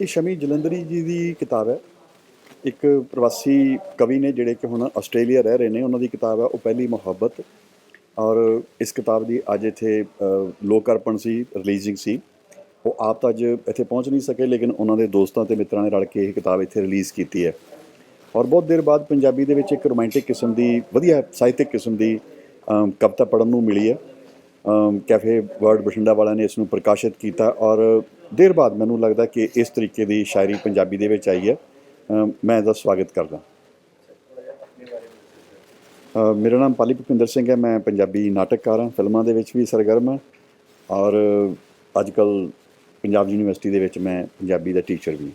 ਇਹ ਸ਼ਮੀ ਜਲੰਧਰੀ ਜੀ ਦੀ ਕਿਤਾਬ ਹੈ। ਇੱਕ ਪ੍ਰਵਾਸੀ ਕਵੀ ਨੇ ਜਿਹੜੇ ਕਿ ਹੁਣ ਆਸਟ੍ਰੇਲੀਆ ਰਹਿ ਰਹੇ ਨੇ ਉਹਨਾਂ ਦੀ ਕਿਤਾਬ ਹੈ ਉਹ ਪਹਿਲੀ ਮੁਹੱਬਤ। ਔਰ ਇਸ ਕਿਤਾਬ ਦੀ ਅੱਜ ਇੱਥੇ ਅ, ਲੋਕ ਅਰਪਣ ਸੀ ਰਿਲੀਜ਼ਿੰਗ ਸੀ। ਉਹ ਆਪ ਤਾਂ ਅੱਜ ਇੱਥੇ ਪਹੁੰਚ ਨਹੀਂ ਸਕੇ ਲੇਕਿਨ ਉਹਨਾਂ ਦੇ ਦੋਸਤਾਂ ਤੇ ਮਿੱਤਰਾਂ ਨੇ ਰਲ ਕੇ ਇਹ ਕਿਤਾਬ ਇੱਥੇ ਰਿਲੀਜ਼ ਕੀਤੀ ਹੈ। ਔਰ ਬਹੁਤ ਦੇਰ ਬਾਅਦ ਪੰਜਾਬੀ ਦੇ ਵਿੱਚ ਇੱਕ ਰੋਮਾਂਟਿਕ ਕਿਸਮ ਦੀ ਵਧੀਆ ਸਾਹਿਤਿਕ ਕਿਸਮ ਦੀ ਕਵਿਤਾ ਪੜ੍ਹਨ ਨੂੰ ਮਿਲੀ ਹੈ। ਕੈਫੇ ਵਰਡ ਬਠਿੰਡਾ ਵਾਲਿਆਂ ਨੇ ਇਸ ਨੂੰ ਪ੍ਰਕਾਸ਼ਿਤ ਕੀਤਾ ਔਰ ਦੇਰ ਬਾਅਦ ਮੈਨੂੰ ਲੱਗਦਾ ਕਿ ਇਸ ਤਰੀਕੇ ਦੀ ਸ਼ਾਇਰੀ ਪੰਜਾਬੀ ਦੇ ਵਿੱਚ ਆਈ ਹੈ। ਮੈਂ ਇਹਦਾ ਸਵਾਗਤ ਕਰਦਾ। ਮੇਰਾ ਨਾਮ ਪਾਲੀ ਭੁਪਿੰਦਰ ਸਿੰਘ ਹੈ। ਮੈਂ ਪੰਜਾਬੀ ਨਾਟਕਕਾਰ ਹਾਂ ਫਿਲਮਾਂ ਦੇ ਵਿੱਚ ਵੀ ਸਰਗਰਮ ਹਾਂ ਔਰ ਅੱਜ ਅੱਜਕੱਲ ਪੰਜਾਬ ਯੂਨੀਵਰਸਿਟੀ ਦੇ ਵਿੱਚ ਮੈਂ ਪੰਜਾਬੀ ਦਾ ਟੀਚਰ ਵੀ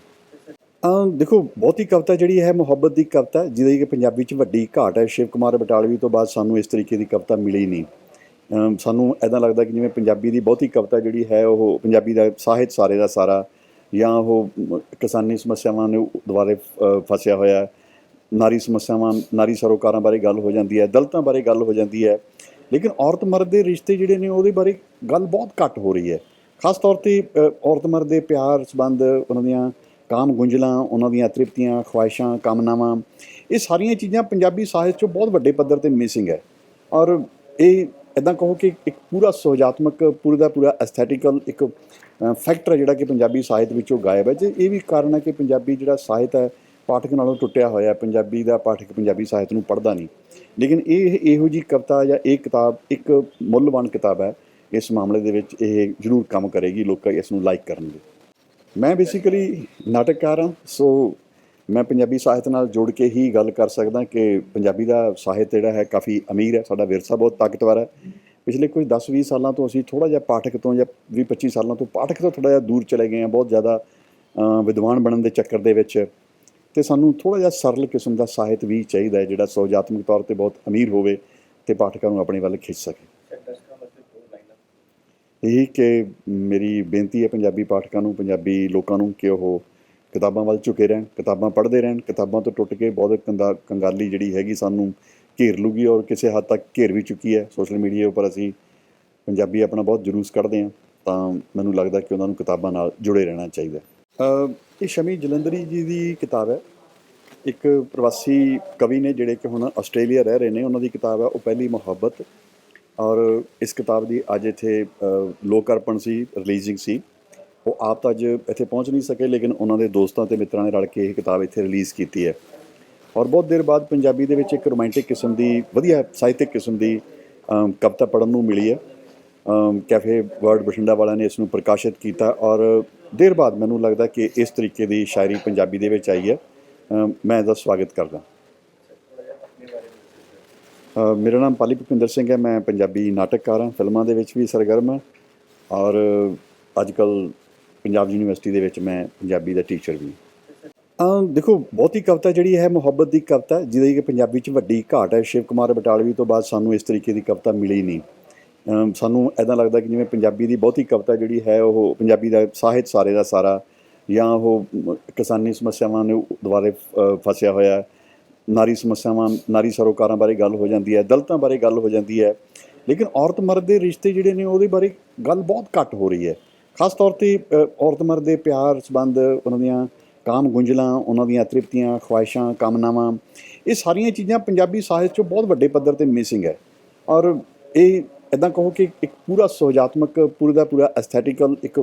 ਹਾਂ। ਅ, ਦੇਖੋ ਬਹੁਤੀ ਕਵਿਤਾ ਜਿਹੜੀ ਹੈ ਮੁਹੱਬਤ ਦੀ ਕਵਿਤਾ ਜਿਹਦੀ ਕਿ ਪੰਜਾਬੀ 'ਚ ਵੱਡੀ ਘਾਟ ਹੈ। ਸ਼ਿਵ ਕੁਮਾਰ ਬਟਾਲਵੀ ਤੋਂ ਬਾਅਦ ਸਾਨੂੰ ਇਸ ਤਰੀਕੇ ਦੀ ਕਵਿਤਾ ਮਿਲੀ ਨਹੀਂ। ਸਾਨੂੰ ਐਦਾਂ ਲੱਗਦਾ ਕਿ ਜਿਵੇਂ ਪੰਜਾਬੀ ਦੀ ਬਹੁਤੀ ਕਵਿਤਾ ਜਿਹੜੀ ਹੈ ਉਹ ਪੰਜਾਬੀ ਦਾ ਸਾਹਿਤ ਸਾਰੇ ਦਾ ਸਾਰਾ ਜਾਂ ਉਹ ਕਿਸਾਨੀ ਸਮੱਸਿਆਵਾਂ ਨੂੰ ਦੁਆਰੇ ਅ, ਫਸਿਆ ਹੋਇਆ ਨਾਰੀ ਸਮੱਸਿਆਵਾਂ ਨਾਰੀ ਸਰੋਕਾਰਾਂ ਬਾਰੇ ਗੱਲ ਹੋ ਜਾਂਦੀ ਹੈ ਦਲਤਾਂ ਬਾਰੇ ਗੱਲ ਹੋ ਜਾਂਦੀ ਹੈ। ਲੇਕਿਨ ਔਰਤ ਮਰਦ ਦੇ ਰਿਸ਼ਤੇ ਜਿਹੜੇ ਨੇ ਉਹਦੇ ਬਾਰੇ ਗੱਲ ਬਹੁਤ ਘੱਟ ਹੋ ਰਹੀ ਹੈ। ਖਾਸ ਤੌਰ ਤੇ ਔਰਤ ਮਰਦ ਦੇ ਪਿਆਰ ਸੰਬੰਧ ਉਹਨਾਂ ਦੀਆਂ ਕਾਮ ਗੁੰਝਲਾਂ ਉਹਨਾਂ ਦੀਆਂ ਤ੍ਰਿਪਤੀਆਂ ਖੁਆਇਸ਼ਾਂ ਕਾਮਨਾਵਾਂ ਇਹ ਸਾਰੀਆਂ ਚੀਜ਼ਾਂ ਪੰਜਾਬੀ ਸਾਹਿਤ 'ਚੋਂ ਬਹੁਤ ਵੱਡੇ ਪੱਧਰ ਤੇ ਮਿਸਿੰਗ ਹੈ। ਔਰ ਇਹ ਇਦਾਂ ਕਹੋ ਕਿ ਇੱਕ ਪੂਰਾ ਸੁਹਜਾਤਮਕ ਪੂਰੇ ਦਾ ਪੂਰਾ ਐਸਥੈਟਿਕਲ ਇੱਕ ਫੈਕਟਰ ਹੈ ਜਿਹੜਾ ਕਿ ਪੰਜਾਬੀ ਸਾਹਿਤ ਵਿੱਚੋਂ ਗਾਇਬ ਹੈ। ਜੇ ਇਹ ਵੀ ਕਾਰਨ ਹੈ ਕਿ ਪੰਜਾਬੀ ਜਿਹੜਾ ਸਾਹਿਤ ਹੈ, ਪਾਠਕ ਨਾਲੋਂ ਟੁੱਟਿਆ ਹੋਇਆ ਹੈ, ਪੰਜਾਬੀ ਦਾ ਪਾਠਕ ਪੰਜਾਬੀ ਸਾਹਿਤ ਨੂੰ ਪੜ੍ਹਦਾ ਨਹੀਂ। ਲੇਕਿਨ ਇਹ, ਇਹੋ ਜੀ ਕਵਿਤਾ ਜਾਂ ਇਹ ਕਿਤਾਬ, ਇੱਕ ਮੁੱਲਵਾਨ ਕਿਤਾਬ ਹੈ, ਇਸ ਮਾਮਲੇ ਦੇ ਵਿੱਚ ਇਹ ਜ਼ਰੂਰ ਕੰਮ ਕਰੇਗੀ, ਲੋਕਾਂ ਇਸ ਨੂੰ ਲਾਈਕ ਕਰਨਗੇ। ਮੈਂ ਬੇਸਿਕਲੀ ਨਾਟਕਕਾਰ ਹਾਂ ਸੋ ਮੈਂ ਪੰਜਾਬੀ ਸਾਹਿਤ ਨਾਲ ਜੋੜ ਕੇ ਹੀ ਗੱਲ ਕਰ ਸਕਦਾ ਕਿ ਪੰਜਾਬੀ ਦਾ ਸਾਹਿਤ ਜਿਹੜਾ ਹੈ ਕਾਫੀ ਅਮੀਰ ਹੈ, ਸਾਡਾ ਵਿਰਸਾ ਬਹੁਤ ਤਾਕਤਵਰ ਹੈ। ਪਿਛਲੇ ਕੋਈ 10-20 ਸਾਲਾਂ ਤੋਂ ਅਸੀਂ ਥੋੜਾ ਜਿਹਾ ਪਾਠਕ ਤੋਂ ਜਾਂ 20-25 ਸਾਲਾਂ ਤੋਂ ਪਾਠਕ ਤੋਂ ਥੋੜਾ ਜਿਹਾ ਦੂਰ ਚਲੇ ਗਏ ਹਾਂ, ਬਹੁਤ ਜ਼ਿਆਦਾ ਵਿਦਵਾਨ ਬਣਨ ਦੇ ਚੱਕਰ ਦੇ ਵਿੱਚ। ਤੇ ਸਾਨੂੰ ਥੋੜਾ ਜਿਹਾ ਸਰਲ ਕਿਸਮ ਦਾ ਸਾਹਿਤ ਵੀ ਚਾਹੀਦਾ ਹੈ, ਜਿਹੜਾ ਸੁਹਜਾਤਮਕ ਤੌਰ ਤੇ ਬਹੁਤ ਅਮੀਰ ਹੋਵੇ ਤੇ ਪਾਠਕਾਂ ਨੂੰ ਆਪਣੇ ਵੱਲ ਖਿੱਚ ਸਕੇ। ਇਹੀ ਕਿ ਮੇਰੀ ਬੇਨਤੀ ਹੈ ਪੰਜਾਬੀ ਪਾਠਕਾਂ ਨੂੰ, ਪੰਜਾਬੀ ਲੋਕਾਂ ਨੂੰ ਕਿ ਉਹ ਕਿਤਾਬਾਂ ਵੱਲ ਝੁਕੇ ਰਹਿਣ, ਕਿਤਾਬਾਂ ਪੜ੍ਹਦੇ ਰਹਿਣ, ਕਿਤਾਬਾਂ ਤੋਂ ਟੁੱਟ ਕੇ ਬਹੁਤ ਕੰਦਾ ਕੰਗਾਲੀ ਜਿਹੜੀ ਹੈਗੀ ਸਾਨੂੰ ਘੇਰ ਲੂਗੀ ਔਰ ਕਿਸੇ ਹੱਦ ਤੱਕ ਘੇਰ ਵੀ ਚੁੱਕੀ ਹੈ। ਸੋਸ਼ਲ ਮੀਡੀਆ ਉੱਪਰ ਅਸੀਂ ਪੰਜਾਬੀ ਆਪਣਾ ਬਹੁਤ ਜਲੂਸ ਕੱਢਦੇ ਹਾਂ, ਤਾਂ ਮੈਨੂੰ ਲੱਗਦਾ ਕਿ ਉਹਨਾਂ ਨੂੰ ਕਿਤਾਬਾਂ ਨਾਲ ਜੁੜੇ ਰਹਿਣਾ ਚਾਹੀਦਾ ਇਹ ਸ਼ਮੀ ਜਲੰਧਰੀ ਜੀ ਦੀ ਕਿਤਾਬ ਹੈ। ਇੱਕ ਪ੍ਰਵਾਸੀ ਕਵੀ ਨੇ ਜਿਹੜੇ ਕਿ ਹੁਣ ਆਸਟ੍ਰੇਲੀਆ ਰਹਿ ਰਹੇ ਨੇ, ਉਹਨਾਂ ਦੀ ਕਿਤਾਬ ਹੈ, ਉਹ ਪਹਿਲੀ ਮੁਹੱਬਤ ਔਰ ਇਸ ਕਿਤਾਬ ਦੀ ਅੱਜ ਇੱਥੇ ਲੋਕ ਅਰਪਣ ਸੀ, ਰਿਲੀਜ਼ਿੰਗ ਸੀ। ਉਹ ਆਪ ਤਾਂ ਅੱਜ ਇੱਥੇ ਪਹੁੰਚ ਨਹੀਂ ਸਕੇ, ਲੇਕਿਨ ਉਹਨਾਂ ਦੇ ਦੋਸਤਾਂ ਤੇ ਮਿੱਤਰਾਂ ਨੇ ਰਲ ਕੇ ਇਹ ਕਿਤਾਬ ਇੱਥੇ ਰਿਲੀਜ਼ ਕੀਤੀ ਹੈ। ਔਰ ਬਹੁਤ ਦੇਰ ਬਾਅਦ ਪੰਜਾਬੀ ਦੇ ਵਿੱਚ ਇੱਕ ਰੋਮਾਂਟਿਕ ਕਿਸਮ ਦੀ, ਵਧੀਆ ਸਾਹਿਤਿਕ ਕਿਸਮ ਦੀ ਕਵਿਤਾ ਪੜ੍ਹਨ ਨੂੰ ਮਿਲੀ ਹੈ। ਕੈਫੇ ਵਰਡ ਬਠਿੰਡਾ ਵਾਲਿਆਂ ਨੇ ਇਸ ਨੂੰ ਪ੍ਰਕਾਸ਼ਿਤ ਕੀਤਾ ਔਰ ਦੇਰ ਬਾਅਦ ਮੈਨੂੰ ਲੱਗਦਾ ਕਿ ਇਸ ਤਰੀਕੇ ਦੀ ਸ਼ਾਇਰੀ ਪੰਜਾਬੀ ਦੇ ਵਿੱਚ ਆਈ ਹੈ। ਮੈਂ ਇਹਦਾ ਸਵਾਗਤ ਕਰਦਾ ਮੇਰਾ ਨਾਮ ਪਾਲੀ ਭੁਪਿੰਦਰ ਸਿੰਘ ਹੈ, ਮੈਂ ਪੰਜਾਬੀ ਨਾਟਕਕਾਰ ਹਾਂ, ਫਿਲਮਾਂ ਦੇ ਵਿੱਚ ਵੀ ਸਰਗਰਮ ਹਾਂ ਔਰ ਅੱਜਕੱਲ ਪੰਜਾਬ ਯੂਨੀਵਰਸਿਟੀ ਦੇ ਵਿੱਚ ਮੈਂ ਪੰਜਾਬੀ ਦਾ ਟੀਚਰ ਵੀ ਹਾਂ। ਦੇਖੋ, ਬਹੁਤੀ ਕਵਿਤਾ ਜਿਹੜੀ ਹੈ, ਮੁਹੱਬਤ ਦੀ ਕਵਿਤਾ, ਜਿਹਦੀ ਕਿ ਪੰਜਾਬੀ 'ਚ ਵੱਡੀ ਘਾਟ ਹੈ। ਸ਼ਿਵ ਕੁਮਾਰ ਬਟਾਲਵੀ ਤੋਂ ਬਾਅਦ ਸਾਨੂੰ ਇਸ ਤਰੀਕੇ ਦੀ ਕਵਿਤਾ ਮਿਲੀ ਨਹੀਂ। ਸਾਨੂੰ ਐਦਾਂ ਲੱਗਦਾ ਕਿ ਜਿਵੇਂ ਪੰਜਾਬੀ ਦੀ ਬਹੁਤੀ ਕਵਿਤਾ ਜਿਹੜੀ ਹੈ, ਉਹ ਪੰਜਾਬੀ ਦਾ ਸਾਹਿਤ ਸਾਰੇ ਦਾ ਸਾਰਾ, ਜਾਂ ਉਹ ਕਿਸਾਨੀ ਸਮੱਸਿਆਵਾਂ ਨੂੰ ਦੁਆਰੇ ਫਸਿਆ ਹੋਇਆ ਨਾਰੀ ਸਮੱਸਿਆਵਾਂ, ਨਾਰੀ ਸਰੋਕਾਰਾਂ ਬਾਰੇ ਗੱਲ ਹੋ ਜਾਂਦੀ ਹੈ, ਦਲਤਾਂ ਬਾਰੇ ਗੱਲ ਹੋ ਜਾਂਦੀ ਹੈ। ਲੇਕਿਨ ਔਰਤ ਮਰਦ ਦੇ ਰਿਸ਼ਤੇ ਜਿਹੜੇ ਨੇ, ਉਹਦੇ ਬਾਰੇ ਗੱਲ ਬਹੁਤ ਘੱਟ ਹੋ ਰਹੀ ਹੈ। ਖਾਸ ਤੌਰ ਤੇ ਔਰਤ ਮਰਦ ਦੇ ਪਿਆਰ ਸੰਬੰਧ, ਉਹਨਾਂ ਦੀਆਂ ਕਾਮ ਗੁੰਝਲਾਂ, ਉਹਨਾਂ ਦੀਆਂ ਤ੍ਰਿਪਤੀਆਂ, ਖੁਆਇਸ਼ਾਂ, ਕਾਮਨਾਵਾਂ, ਇਹ ਸਾਰੀਆਂ ਚੀਜ਼ਾਂ ਪੰਜਾਬੀ ਸਾਹਿਤ 'ਚੋਂ ਬਹੁਤ ਵੱਡੇ ਪੱਧਰ ਤੇ ਮਿਸਿੰਗ ਹੈ। ਔਰ ਇਹ ਇਦਾਂ ਕਹੋ ਕਿ ਇੱਕ ਪੂਰਾ ਸੁਹਜਾਤਮਕ ਪੂਰਾ ਦਾ ਪੂਰਾ ਐਸਥੈਟਿਕਲ ਇੱਕ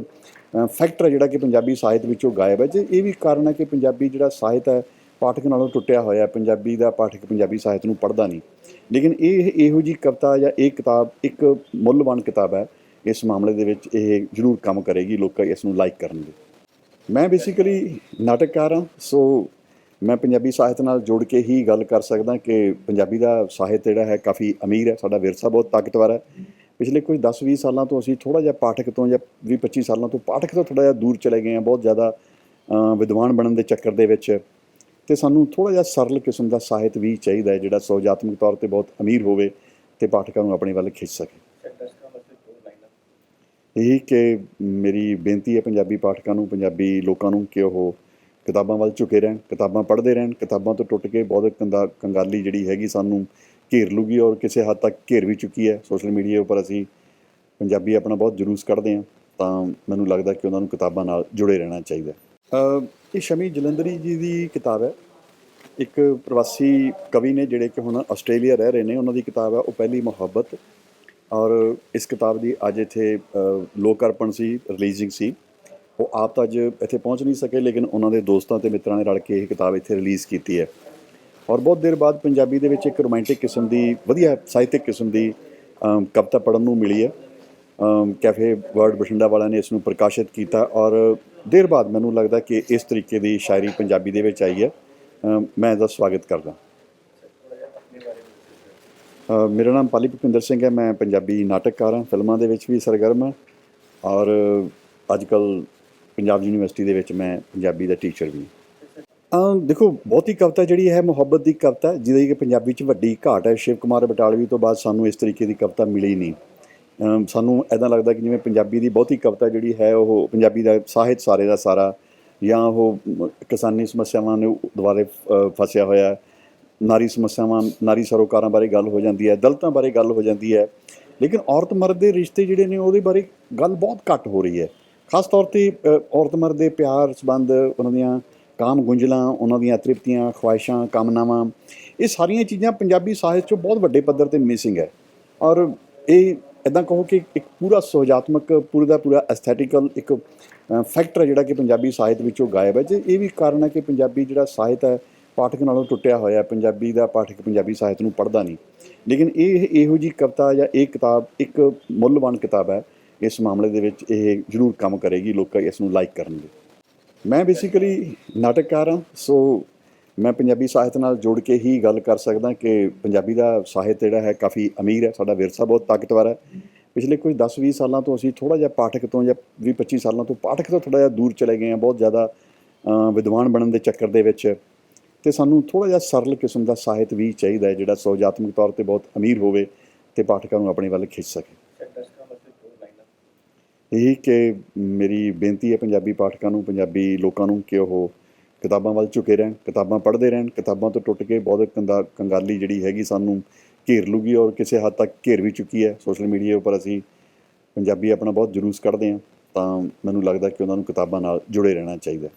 ਫੈਕਟਰ ਜਿਹੜਾ ਕਿ ਪੰਜਾਬੀ ਸਾਹਿਤ ਵਿੱਚੋਂ ਗਾਇਬ ਹੈ। ਜੇ ਇਹ ਵੀ ਕਾਰਨ ਹੈ ਕਿ ਪੰਜਾਬੀ ਜਿਹੜਾ ਸਾਹਿਤ ਹੈ, ਪਾਠਕ ਨਾਲੋਂ ਟੁੱਟਿਆ ਹੋਇਆ, ਪੰਜਾਬੀ ਦਾ ਪਾਠਕ ਪੰਜਾਬੀ ਸਾਹਿਤ ਨੂੰ ਪੜ੍ਹਦਾ ਨਹੀਂ। ਲੇਕਿਨ ਇਹ ਇਹੋ ਜੀ ਕਵਿਤਾ ਜਾਂ ਇਹ ਕਿਤਾਬ ਇੱਕ ਮੁੱਲਵਾਨ ਕਿਤਾਬ ਹੈ ਇਸ ਮਾਮਲੇ ਦੇ ਵਿੱਚ ਇਹ ਜ਼ਰੂਰ ਕੰਮ ਕਰੇਗੀ, ਲੋਕ ਇਸ ਨੂੰ ਲਾਈਕ ਕਰਨਗੇ ਮੈਂ ਬੇਸਿਕਲੀ ਨਾਟਕਕਾਰ ਹਾਂ ਸੋ ਮੈਂ ਪੰਜਾਬੀ ਸਾਹਿਤ ਨਾਲ ਜੁੜ ਕੇ ਹੀ ਗੱਲ ਕਰ ਸਕਦਾ ਕਿ ਪੰਜਾਬੀ ਦਾ ਸਾਹਿਤ ਜਿਹੜਾ ਹੈ ਕਾਫੀ ਅਮੀਰ ਹੈ, ਸਾਡਾ ਵਿਰਸਾ ਬਹੁਤ ਤਾਕਤਵਰ ਹੈ। ਪਿਛਲੇ ਕੁਝ 10-20 ਸਾਲਾਂ ਤੋਂ ਅਸੀਂ ਥੋੜਾ ਜਿਹਾ ਪਾਠਕ ਤੋਂ ਜਾਂ 20-25 ਸਾਲਾਂ ਤੋਂ ਪਾਠਕ ਤੋਂ ਥੋੜਾ ਜਿਹਾ ਦੂਰ ਚਲੇ ਗਏ ਹਾਂ, ਬਹੁਤ ਜ਼ਿਆਦਾ ਵਿਦਵਾਨ ਬਣਨ ਦੇ ਚੱਕਰ ਦੇ ਵਿੱਚ। ਤੇ ਸਾਨੂੰ ਥੋੜਾ ਜਿਹਾ ਸਰਲ ਕਿਸਮ ਦਾ ਸਾਹਿਤ ਵੀ ਚਾਹੀਦਾ ਹੈ, ਜਿਹੜਾ ਸੁਹਜਾਤਮਕ ਤੌਰ ਤੇ ਬਹੁਤ ਅਮੀਰ ਹੋਵੇ ਤੇ ਪਾਠਕਾਂ ਨੂੰ ਆਪਣੇ ਵੱਲ ਖਿੱਚ ਸਕੇ। ਇਹੀ ਕਿ ਮੇਰੀ ਬੇਨਤੀ ਹੈ ਪੰਜਾਬੀ ਪਾਠਕਾਂ ਨੂੰ, ਪੰਜਾਬੀ ਲੋਕਾਂ ਨੂੰ ਕਿ ਉਹ ਕਿਤਾਬਾਂ ਵੱਲ ਝੁਕੇ ਰਹਿਣ, ਕਿਤਾਬਾਂ ਪੜ੍ਹਦੇ ਰਹਿਣ, ਕਿਤਾਬਾਂ ਤੋਂ ਟੁੱਟ ਕੇ ਬਹੁਤ ਕੰਦਾ ਕੰਗਾਲੀ ਜਿਹੜੀ ਹੈਗੀ ਸਾਨੂੰ ਘੇਰ ਲੂਗੀ ਔਰ ਕਿਸੇ ਹੱਦ ਤੱਕ ਘੇਰ ਵੀ ਚੁੱਕੀ ਹੈ। ਸੋਸ਼ਲ ਮੀਡੀਆ ਉੱਪਰ ਅਸੀਂ ਪੰਜਾਬੀ ਆਪਣਾ ਬਹੁਤ ਜਲੂਸ ਕੱਢਦੇ ਹਾਂ, ਤਾਂ ਮੈਨੂੰ ਲੱਗਦਾ ਕਿ ਉਹਨਾਂ ਨੂੰ ਕਿਤਾਬਾਂ ਨਾਲ ਜੁੜੇ ਰਹਿਣਾ ਚਾਹੀਦਾ ਇਹ ਸ਼ਮੀ ਜਲੰਧਰੀ ਜੀ ਦੀ ਕਿਤਾਬ ਹੈ। ਇੱਕ ਪ੍ਰਵਾਸੀ ਕਵੀ ਨੇ ਜਿਹੜੇ ਕਿ ਹੁਣ ਆਸਟ੍ਰੇਲੀਆ ਰਹਿ ਰਹੇ ਨੇ, ਉਹਨਾਂ ਦੀ ਕਿਤਾਬ ਹੈ, ਉਹ ਪਹਿਲੀ ਮੁਹੱਬਤ। ਔਰ ਇਸ ਕਿਤਾਬ ਦੀ ਅੱਜ ਇੱਥੇ ਲੋਕ ਅਰਪਣ ਸੀ ਰਿਲੀਜ਼ਿੰਗ ਸੀ। ਉਹ ਆਪ ਤਾਂ ਅੱਜ ਇੱਥੇ ਪਹੁੰਚ ਨਹੀਂ ਸਕੇ, ਲੇਕਿਨ ਉਹਨਾਂ ਦੇ ਦੋਸਤਾਂ ਤੇ ਮਿੱਤਰਾਂ ਨੇ ਰਲ ਕੇ ਇਹ ਕਿਤਾਬ ਇੱਥੇ ਰਿਲੀਜ਼ ਕੀਤੀ ਹੈ। ਔਰ ਬਹੁਤ ਦੇਰ ਬਾਅਦ ਪੰਜਾਬੀ ਦੇ ਵਿੱਚ ਇੱਕ ਰੋਮਾਂਟਿਕ ਕਿਸਮ ਦੀ, ਵਧੀਆ ਸਾਹਿਤਿਕ ਕਿਸਮ ਦੀ ਕਵਿਤਾ ਪੜ੍ਹਨ ਨੂੰ ਮਿਲੀ ਹੈ। ਕੈਫੇ ਵਰਡ ਬਠਿੰਡਾ ਵਾਲਿਆਂ ਨੇ ਇਸ ਨੂੰ ਪ੍ਰਕਾਸ਼ਿਤ ਕੀਤਾ ਔਰ ਦੇਰ ਬਾਅਦ ਮੈਨੂੰ ਲੱਗਦਾ ਕਿ ਇਸ ਤਰੀਕੇ ਦੀ ਸ਼ਾਇਰੀ ਪੰਜਾਬੀ ਦੇ ਵਿੱਚ ਆਈ ਹੈ। ਮੈਂ ਇਹਦਾ ਸਵਾਗਤ ਕਰਦਾ। ਮੇਰਾ ਨਾਮ ਪਾਲੀ ਭੁਪਿੰਦਰ ਸਿੰਘ ਹੈ ਮੈਂ ਪੰਜਾਬੀ ਨਾਟਕਕਾਰ ਹਾਂ ਫਿਲਮਾਂ ਦੇ ਵਿੱਚ ਵੀ ਸਰਗਰਮ ਹਾਂ ਔਰ ਅੱਜ ਕੱਲ ਪੰਜਾਬ ਯੂਨੀਵਰਸਿਟੀ ਦੇ ਵਿੱਚ ਮੈਂ ਪੰਜਾਬੀ ਦਾ ਟੀਚਰ ਵੀ ਹਾਂ। ਅ, ਦੇਖੋ ਬਹੁਤੀ ਕਵਿਤਾ ਜਿਹੜੀ ਹੈ ਮੁਹੱਬਤ ਦੀ ਕਵਿਤਾ ਜਿਹਦੀ ਕਿ ਪੰਜਾਬੀ 'ਚ ਵੱਡੀ ਘਾਟ ਹੈ ਸ਼ਿਵ ਕੁਮਾਰ ਬਟਾਲਵੀ ਤੋਂ ਬਾਅਦ ਸਾਨੂੰ ਇਸ ਤਰੀਕੇ ਦੀ ਕਵਿਤਾ ਮਿਲੀ ਨਹੀਂ। ਸਾਨੂੰ ਐਦਾਂ ਲੱਗਦਾ ਕਿ ਜਿਵੇਂ ਪੰਜਾਬੀ ਦੀ ਬਹੁਤੀ ਕਵਿਤਾ ਜਿਹੜੀ ਹੈ ਉਹ ਪੰਜਾਬੀ ਦਾ ਸਾਹਿਤ ਸਾਰੇ ਦਾ ਸਾਰਾ ਜਾਂ ਉਹ ਕਿਸਾਨੀ ਸਮੱਸਿਆਵਾਂ ਨੂੰ ਦੁਆਰੇ ਫਸਿਆ ਹੋਇਆ ਨਾਰੀ ਸਮੱਸਿਆਵਾਂ, ਨਾਰੀ ਸਰੋਕਾਰਾਂ ਬਾਰੇ ਗੱਲ ਹੋ ਜਾਂਦੀ ਹੈ, ਦਲਤਾਂ ਬਾਰੇ ਗੱਲ ਹੋ ਜਾਂਦੀ ਹੈ। ਲੇਕਿਨ ਔਰਤ ਮਰਦ ਦੇ ਰਿਸ਼ਤੇ ਜਿਹੜੇ ਨੇ, ਉਹਦੇ ਬਾਰੇ ਗੱਲ ਬਹੁਤ ਘੱਟ ਹੋ ਰਹੀ ਹੈ। ਖਾਸ ਤੌਰ ਤੇ ਔਰਤ ਮਰਦ ਦੇ ਪਿਆਰ ਸੰਬੰਧ, ਉਹਨਾਂ ਦੀਆਂ ਕਾਮ ਗੁੰਝਲਾਂ, ਉਹਨਾਂ ਦੀਆਂ ਤ੍ਰਿਪਤੀਆਂ, ਖੁਆਇਸ਼ਾਂ, ਕਾਮਨਾਵਾਂ, ਇਹ ਸਾਰੀਆਂ ਚੀਜ਼ਾਂ ਪੰਜਾਬੀ ਸਾਹਿਤ 'ਚੋਂ ਬਹੁਤ ਵੱਡੇ ਪੱਧਰ ਤੇ ਮਿਸਿੰਗ ਹੈ। ਔਰ ਇਹ ਇਦਾਂ ਕਹੋ ਕਿ ਇੱਕ ਪੂਰਾ ਸੁਹਜਾਤਮਕ, ਪੂਰਾ ਦਾ ਪੂਰਾ ਐਸਥੈਟਿਕਲ ਇੱਕ ਫੈਕਟਰ ਜਿਹੜਾ ਕਿ ਪੰਜਾਬੀ ਸਾਹਿਤ ਵਿੱਚੋਂ ਗਾਇਬ ਹੈ। ਜੇ ਇਹ ਵੀ ਕਾਰਨ ਹੈ ਕਿ ਪੰਜਾਬੀ ਜਿਹੜਾ ਸਾਹਿਤ ਹੈ ਪਾਠਕ ਨਾਲੋਂ ਟੁੱਟਿਆ ਹੋਇਆ ਪੰਜਾਬੀ ਦਾ ਪਾਠਕ ਪੰਜਾਬੀ ਸਾਹਿਤ ਨੂੰ ਪੜ੍ਹਦਾ ਨਹੀਂ। ਲੇਕਿਨ ਇਹ ਇਹੋ ਜੀ ਕਵਿਤਾ ਜਾਂ ਇਹ ਕਿਤਾਬ, ਇੱਕ ਮੁੱਲਵਾਨ ਕਿਤਾਬ ਹੈ। ਇਸ ਮਾਮਲੇ ਦੇ ਵਿੱਚ ਇਹ ਜ਼ਰੂਰ ਕੰਮ ਕਰੇਗੀ, ਲੋਕ ਇਸ ਨੂੰ ਲਾਈਕ ਕਰਨਗੇ। ਮੈਂ ਬੇਸਿਕਲੀ ਨਾਟਕਕਾਰ ਹਾਂ ਸੋ ਮੈਂ ਪੰਜਾਬੀ ਸਾਹਿਤ ਨਾਲ ਜੁੜ ਕੇ ਹੀ ਗੱਲ ਕਰ ਸਕਦਾ ਕਿ ਪੰਜਾਬੀ ਦਾ ਸਾਹਿਤ ਜਿਹੜਾ ਹੈ ਕਾਫੀ ਅਮੀਰ ਹੈ, ਸਾਡਾ ਵਿਰਸਾ ਬਹੁਤ ਤਾਕਤਵਰ ਹੈ। ਪਿਛਲੇ ਕੁਝ 10-20 ਸਾਲਾਂ ਤੋਂ ਅਸੀਂ ਥੋੜਾ ਜਿਹਾ ਪਾਠਕ ਤੋਂ ਜਾਂ 20-25 ਸਾਲਾਂ ਤੋਂ ਪਾਠਕ ਤੋਂ ਥੋੜਾ ਜਿਹਾ ਦੂਰ ਚਲੇ ਗਏ ਹਾਂ, ਬਹੁਤ ਜ਼ਿਆਦਾ ਵਿਦਵਾਨ ਬਣਨ ਦੇ ਚੱਕਰ ਦੇ ਵਿੱਚ। ਤੇ ਸਾਨੂੰ ਥੋੜਾ ਜਿਹਾ ਸਰਲ ਕਿਸਮ ਦਾ ਸਾਹਿਤ ਵੀ ਚਾਹੀਦਾ ਹੈ, ਜਿਹੜਾ ਸੁਹਜਾਤਮਕ ਤੌਰ ਤੇ ਬਹੁਤ ਅਮੀਰ ਹੋਵੇ ਤੇ ਪਾਠਕਾਂ ਨੂੰ ਆਪਣੇ ਵੱਲ ਖਿੱਚ ਸਕੇ। ਇਹ ਕਿ ਮੇਰੀ ਬੇਨਤੀ ਹੈ ਪੰਜਾਬੀ ਪਾਠਕਾਂ ਨੂੰ, ਪੰਜਾਬੀ ਲੋਕਾਂ ਨੂੰ ਕਿ ਉਹ ਕਿਤਾਬਾਂ ਵੱਲ ਝੁਕੇ ਰਹਿਣ, ਕਿਤਾਬਾਂ ਪੜ੍ਹਦੇ ਰਹਿਣ, ਕਿਤਾਬਾਂ ਤੋਂ ਟੁੱਟ ਕੇ ਬਹੁਤ ਕੰਦਾ ਕੰਗਾਲੀ ਜਿਹੜੀ ਹੈਗੀ ਸਾਨੂੰ ਘੇਰ ਲੂਗੀ ਔਰ ਕਿਸੇ ਹੱਦ ਤੱਕ ਘੇਰ ਵੀ ਚੁੱਕੀ ਹੈ। ਸੋਸ਼ਲ ਮੀਡੀਆ ਉੱਪਰ ਅਸੀਂ ਪੰਜਾਬੀ ਆਪਣਾ ਬਹੁਤ ਜਲੂਸ ਕੱਢਦੇ ਹਾਂ, ਤਾਂ ਮੈਨੂੰ ਲੱਗਦਾ ਕਿ ਉਹਨਾਂ ਨੂੰ ਕਿਤਾਬਾਂ ਨਾਲ ਜੁੜੇ ਰਹਿਣਾ ਚਾਹੀਦਾ